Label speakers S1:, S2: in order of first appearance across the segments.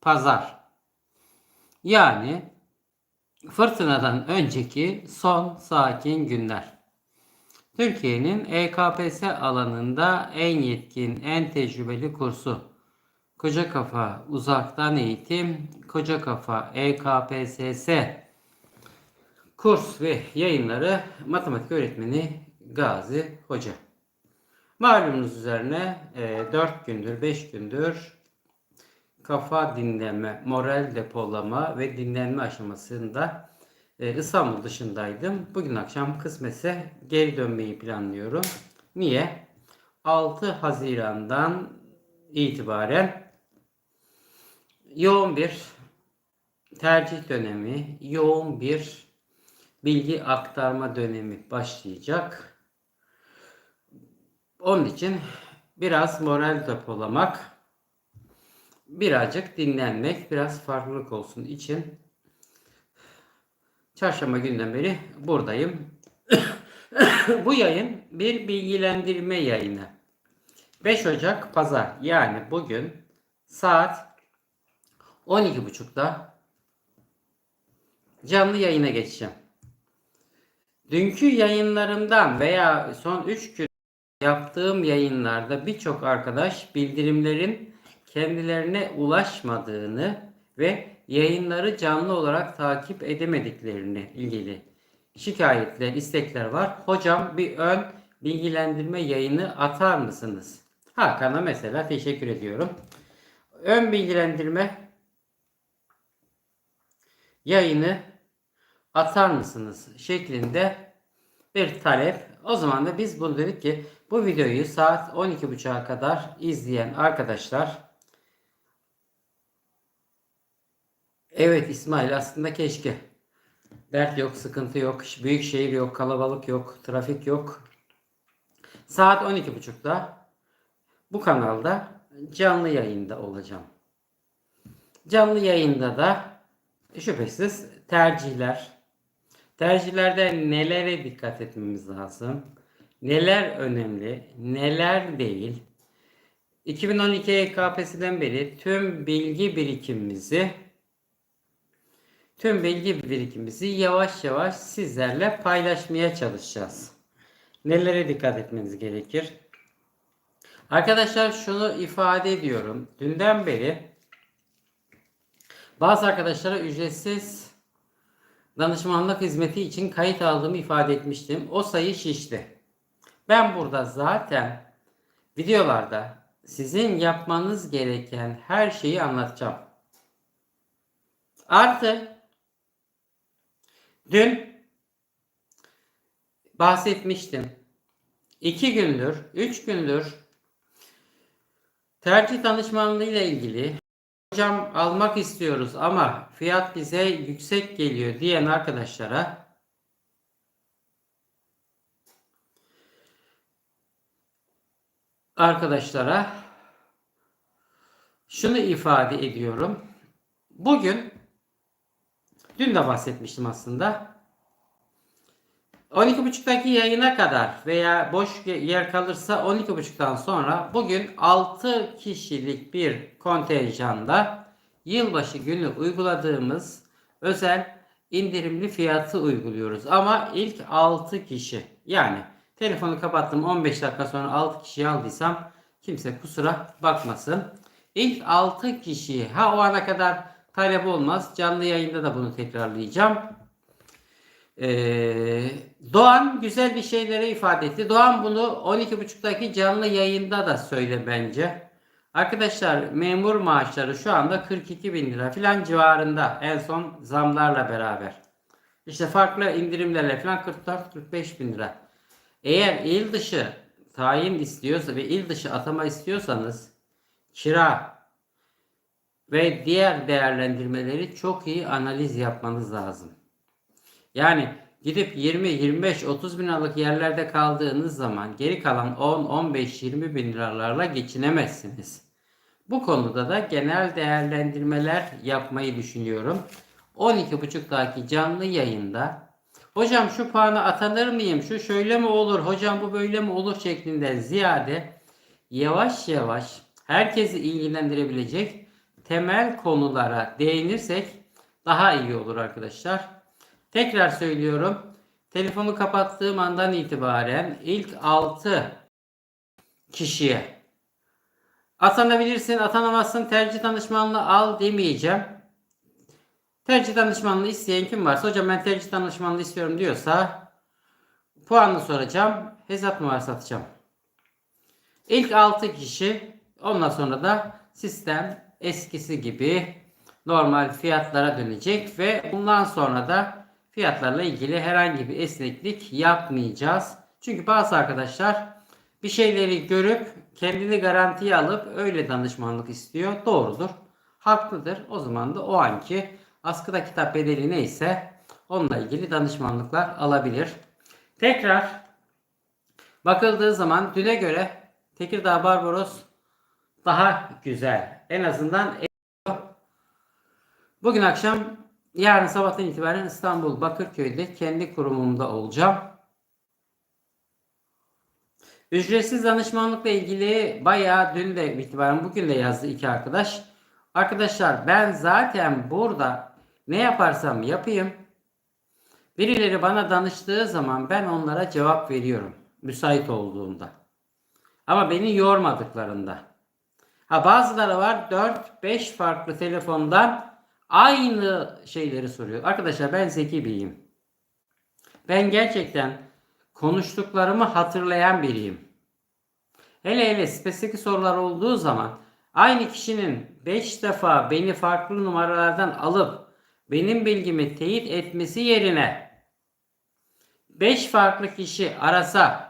S1: pazar. Yani fırtınadan önceki son sakin günler. Türkiye'nin EKPS alanında en yetkin, en tecrübeli kursu. Koca Kafa Uzaktan Eğitim, Koca Kafa E EKPSS kurs ve yayınları matematik öğretmeni Gazi Hoca. Malumunuz üzerine 4 gündür, 5 gündür kafa dinleme, moral depolama ve dinlenme aşamasında e, İstanbul dışındaydım. Bugün akşam kısmetse geri dönmeyi planlıyorum. Niye? 6 Haziran'dan itibaren yoğun bir tercih dönemi, yoğun bir bilgi aktarma dönemi başlayacak. Onun için biraz moral depolamak, birazcık dinlenmek, biraz farklılık olsun için çarşamba günden beri buradayım. Bu yayın bir bilgilendirme yayını. 5 Ocak Pazar yani bugün saat 12.30'da canlı yayına geçeceğim. Dünkü yayınlarımdan veya son 3 gün yaptığım yayınlarda birçok arkadaş bildirimlerin kendilerine ulaşmadığını ve yayınları canlı olarak takip edemediklerini ilgili şikayetler, istekler var. Hocam bir ön bilgilendirme yayını atar mısınız? Hakan'a mesela teşekkür ediyorum. Ön bilgilendirme yayını atar mısınız şeklinde bir talep. O zaman da biz bunu dedik ki bu videoyu saat 12.30'a kadar izleyen arkadaşlar Evet İsmail aslında keşke. Dert yok, sıkıntı yok, büyük şehir yok, kalabalık yok, trafik yok. Saat 12.30'da bu kanalda canlı yayında olacağım. Canlı yayında da şüphesiz tercihler, tercihlerde nelere dikkat etmemiz lazım, neler önemli, neler değil. 2012 EKP'sinden beri tüm bilgi birikimimizi tüm bilgi birikimimizi yavaş yavaş sizlerle paylaşmaya çalışacağız. Nelere dikkat etmeniz gerekir? Arkadaşlar şunu ifade ediyorum. Dünden beri bazı arkadaşlara ücretsiz danışmanlık hizmeti için kayıt aldığımı ifade etmiştim. O sayı şişti. Ben burada zaten videolarda sizin yapmanız gereken her şeyi anlatacağım. Artı Dün bahsetmiştim. İki gündür, üç gündür tercih danışmanlığı ile ilgili hocam almak istiyoruz ama fiyat bize yüksek geliyor diyen arkadaşlara arkadaşlara şunu ifade ediyorum. Bugün Dün de bahsetmiştim aslında. 12.30'daki yayına kadar veya boş yer kalırsa 12.30'dan sonra bugün 6 kişilik bir kontenjanda yılbaşı günü uyguladığımız özel indirimli fiyatı uyguluyoruz. Ama ilk 6 kişi yani telefonu kapattım 15 dakika sonra 6 kişiyi aldıysam kimse kusura bakmasın. İlk 6 kişiyi ha o ana kadar talep olmaz. Canlı yayında da bunu tekrarlayacağım. Ee, Doğan güzel bir şeyleri ifade etti. Doğan bunu 12.30'daki canlı yayında da söyle bence. Arkadaşlar memur maaşları şu anda 42 bin lira filan civarında en son zamlarla beraber. İşte farklı indirimlerle filan 44-45 bin lira. Eğer il dışı tayin istiyorsa ve il dışı atama istiyorsanız kira, ve diğer değerlendirmeleri çok iyi analiz yapmanız lazım. Yani gidip 20, 25, 30 bin liralık yerlerde kaldığınız zaman geri kalan 10, 15, 20 bin liralarla geçinemezsiniz. Bu konuda da genel değerlendirmeler yapmayı düşünüyorum. 12.30'daki canlı yayında hocam şu puanı atanır mıyım, şu şöyle mi olur, hocam bu böyle mi olur şeklinde ziyade yavaş yavaş herkesi ilgilendirebilecek temel konulara değinirsek daha iyi olur arkadaşlar. Tekrar söylüyorum. Telefonu kapattığım andan itibaren ilk 6 kişiye atanabilirsin, atanamazsın, tercih danışmanlığı al demeyeceğim. Tercih danışmanlığı isteyen kim varsa hocam ben tercih danışmanlığı istiyorum diyorsa puanını soracağım. Hesap numarası atacağım. İlk 6 kişi ondan sonra da sistem eskisi gibi normal fiyatlara dönecek ve bundan sonra da fiyatlarla ilgili herhangi bir esneklik yapmayacağız. Çünkü bazı arkadaşlar bir şeyleri görüp kendini garantiye alıp öyle danışmanlık istiyor. Doğrudur. Haklıdır. O zaman da o anki askıda kitap bedeli neyse onunla ilgili danışmanlıklar alabilir. Tekrar bakıldığı zaman düne göre Tekirdağ Barbaros daha güzel. En azından bugün akşam yarın sabahtan itibaren İstanbul Bakırköy'de kendi kurumumda olacağım. Ücretsiz danışmanlıkla ilgili bayağı dün de itibaren bugün de yazdı iki arkadaş. Arkadaşlar ben zaten burada ne yaparsam yapayım birileri bana danıştığı zaman ben onlara cevap veriyorum müsait olduğunda. Ama beni yormadıklarında. Ha bazıları var 4-5 farklı telefondan aynı şeyleri soruyor. Arkadaşlar ben zeki biriyim. Ben gerçekten konuştuklarımı hatırlayan biriyim. Hele hele spesifik sorular olduğu zaman aynı kişinin 5 defa beni farklı numaralardan alıp benim bilgimi teyit etmesi yerine 5 farklı kişi arasa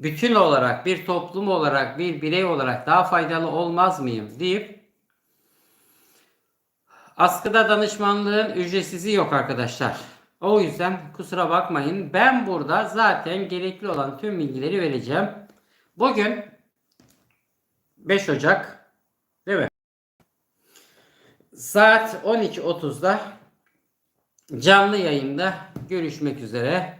S1: bütün olarak bir toplum olarak bir birey olarak daha faydalı olmaz mıyım deyip askıda danışmanlığın ücretsizi yok arkadaşlar. O yüzden kusura bakmayın. Ben burada zaten gerekli olan tüm bilgileri vereceğim. Bugün 5 Ocak değil mi? Saat 12.30'da canlı yayında görüşmek üzere.